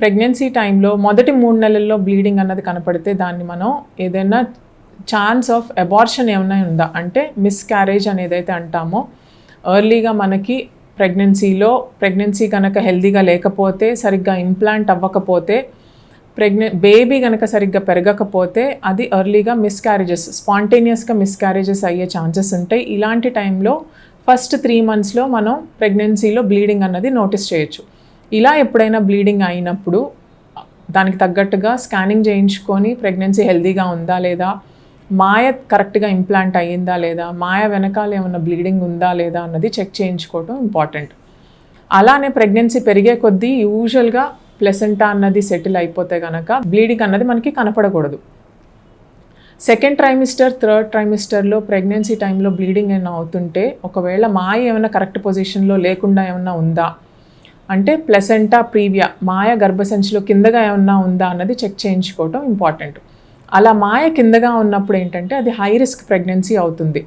Pregnancy టైంలో మొదటి మూడు నెలల్లో బ్లీడింగ్ అన్నది కనపడితే దాన్ని మనం ఏదైనా ఛాన్స్ ఆఫ్ అబార్షన్ ఏమైనా ఉందా? అంటే మిస్ క్యారేజ్ అనేది అయితే అంటామో. ఎర్లీగా మనకి ప్రెగ్నెన్సీలో ప్రెగ్నెన్సీ కనుక హెల్దీగా లేకపోతే సరిగ్గా ఇంప్లాంట్ అవ్వకపోతే ప్రెగ్నె బేబీ కనుక సరిగ్గా పెరగకపోతే అది ఎర్లీగా మిస్క్యారేజెస్ స్పాంటేనియస్గా మిస్క్యారేజెస్ అయ్యే ఛాన్సెస్ ఉంటాయి. ఇలాంటి టైంలో ఫస్ట్ త్రీ మంత్స్లో మనం ప్రెగ్నెన్సీలో బ్లీడింగ్ అన్నది నోటీస్ చేయొచ్చు. ఇలా ఎప్పుడైనా బ్లీడింగ్ అయినప్పుడు దానికి తగ్గట్టుగా స్కానింగ్ చేయించుకొని ప్రెగ్నెన్సీ హెల్దీగా ఉందా లేదా మాయ కరెక్ట్గా ఇంప్లాంట్ అయ్యిందా లేదా మాయ వెనకాల ఏమైనా బ్లీడింగ్ ఉందా లేదా అన్నది చెక్ చేయించుకోవటం ఇంపార్టెంట్ అలానే ప్రెగ్నెన్సీ పెరిగే కొద్దీ యూజువల్గా ప్లెసెంటా అన్నది సెటిల్ అయిపోతే కనుక బ్లీడింగ్ అన్నది మనకి కనపడకూడదు. సెకండ్ ట్రైమిస్టర్ థర్డ్ ట్రైమిస్టర్లో ప్రెగ్నెన్సీ టైంలో బ్లీడింగ్ ఏమైనా అవుతుంటే ఒకవేళ మాయ ఏమైనా కరెక్ట్ పొజిషన్లో లేకుండా ఏమైనా ఉందా అంటే ప్లెసెంటా ప్రీవియా మాయ గర్భసంచిలో కిందగా ఏమన్నా ఉందా అన్నది చెక్ చేయించుకోవటం ఇంపార్టెంట్. అలా మాయ కిందగా ఉన్నప్పుడు ఏంటంటే అది హై రిస్క్ ప్రెగ్నెన్సీ అవుతుంది.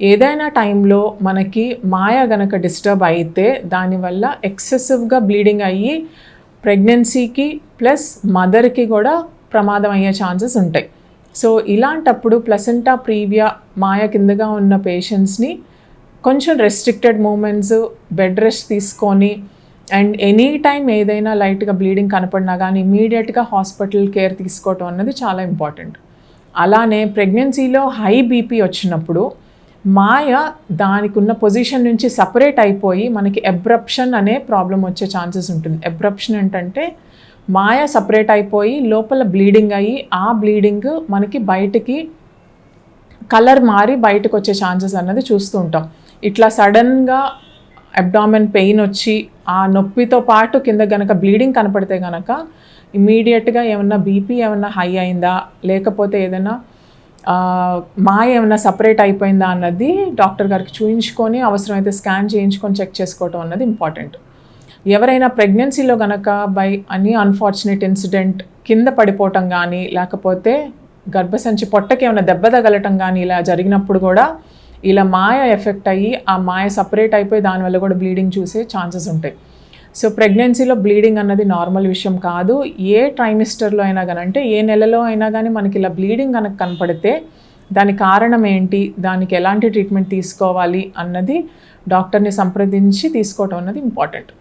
ఏదైనా టైంలో మనకి మాయ గనక డిస్టర్బ్ అయితే దానివల్ల ఎక్సెసివ్గా బ్లీడింగ్ అయ్యి ప్రెగ్నెన్సీకి ప్లస్ మదర్కి కూడా ప్రమాదం అయ్యే ఛాన్సెస్ ఉంటాయి. సో ఇలాంటప్పుడు ప్లసెంటా ప్రీవియా మాయ కిందగా ఉన్న పేషెంట్స్ని కొంచెం రెస్ట్రిక్టెడ్ మూమెంట్స్ బెడ్ రెస్ట్ తీసుకొని అండ్ ఎనీ టైం ఏదైనా లైట్గా బ్లీడింగ్ కనపడినా కానీ ఇమీడియట్గా హాస్పిటల్ కేర్ తీసుకోవటం అన్నది చాలా ఇంపార్టెంట్ అలానే ప్రెగ్నెన్సీలో హై బీపీ వచ్చినప్పుడు మాయ దానికి ఉన్న పొజిషన్ నుంచి సపరేట్ అయిపోయి మనకి ఎబ్రప్షన్ అనే ప్రాబ్లం వచ్చే ఛాన్సెస్ ఉంటుంది. ఎబ్రప్షన్ ఏంటంటే మాయ సపరేట్ అయిపోయి లోపల బ్లీడింగ్ అయ్యి ఆ బ్లీడింగ్ మనకి బయటికి కలర్ మారి బయటకు వచ్చే ఛాన్సెస్ అన్నది చూస్తూ ఉంటాం. ఇట్లా సడన్గా అబ్డామెన్ పెయిన్ వచ్చి ఆ నొప్పితో పాటు కింద గనక బ్లీడింగ్ కనపడితే గనక ఇమీడియట్గా ఏమన్నా బీపీ ఏమన్నా హై అయిందా? లేకపోతే ఏదైనా మా మాయ ఏమైనా సపరేట్ అయిపోయిందా అన్నది డాక్టర్ గారికి చూయించుకొని అవసరమైతే స్కాన్ చేయించుకొని చెక్ చేసుకోవటం అన్నది ఇంపార్టెంట్ ఎవరైనా ప్రెగ్నెన్సీలో గనక బై అని అన్ఫార్చునేట్ ఇన్సిడెంట్ కింద పడిపోవటం కానీ లేకపోతే గర్భసంచి పొట్టకి ఏమైనా దెబ్బ తగలటం కానీ ఇలా జరిగినప్పుడు కూడా ఇలా మాయ ఎఫెక్ట్ అయ్యి ఆ మాయ సపరేట్ అయిపోయి దానివల్ల కూడా బ్లీడింగ్ చూసే ఛాన్సెస్ ఉంటాయి. సో ప్రెగ్నెన్సీలో బ్లీడింగ్ అన్నది నార్మల్ విషయం కాదు. ఏ ట్రైమిస్టర్లో అయినా కానీ అంటే ఏ నెలలో అయినా కానీ మనకి ఇలా బ్లీడింగ్ కనుక కనపడితే దాని కారణం ఏంటి? దానికి ఎలాంటి ట్రీట్మెంట్ తీసుకోవాలి? అన్నది డాక్టర్ని సంప్రదించి తీసుకోవటం అన్నది ఇంపార్టెంట్